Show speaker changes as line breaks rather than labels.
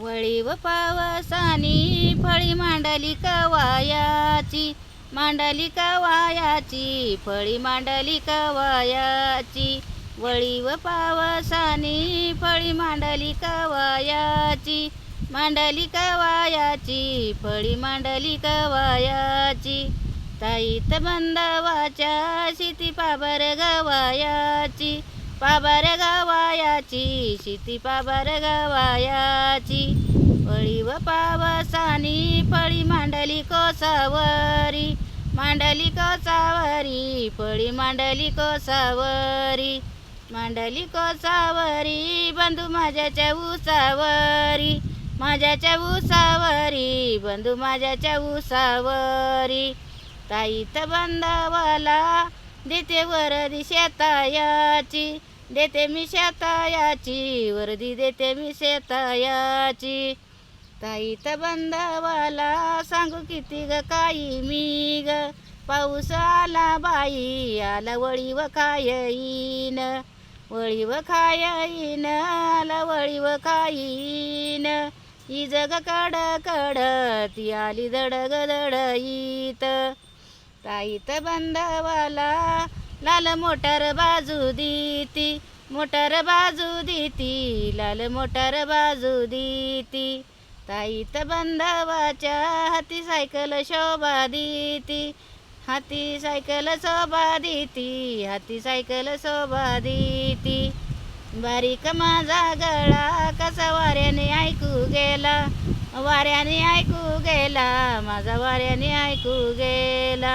वळीव पावसानी फळी मांडली कवायाची मांडली कवायाची फळी मांडली कवायाची. वळीव पावसानी फळी मांडली कवायाची मांडली कवायाची फळी मांडली कवायाची. ताईत बंधवाच्या शिती पाबर गवायाची पाबर गवायाची शिती पाबर गवायाची फळीव पावसानी पळी मांडली कोसावरी. मांडली कोसावरी पळी मांडली कोसावरी. मांडली कोसावरी बंधू माझ्याच्या उसावरी. माझ्याच्या उसावरी बंधू माझ्याच्या उसावरी. ताईत बंधावाला देते वरदी शेतायाची देते मी शेतायाची वरदी देते मी शेतायाची. ताई तर बंधावाला सांगू किती ग काही मी ग? पाऊस आला बाई आला वळीव खायईन. वळीव खायईन आला वळीव खाईन ही जग कड कड ती आली दडग दडईत ताईत बंधवाला लाल मोटर बाजू देती. मोटर बाजू देती लाल मोटर बाजू देती. ताईत बंधवाच्या हाती सायकल शोभा देती. हाती सायकल शोभा देती हाती सायकल शोभा देती. बारीक माझा गळा कसा वाऱ्याने ऐकू गेला. वाऱ्याने ऐकू गेला माझा वाऱ्याने ऐकू गेला.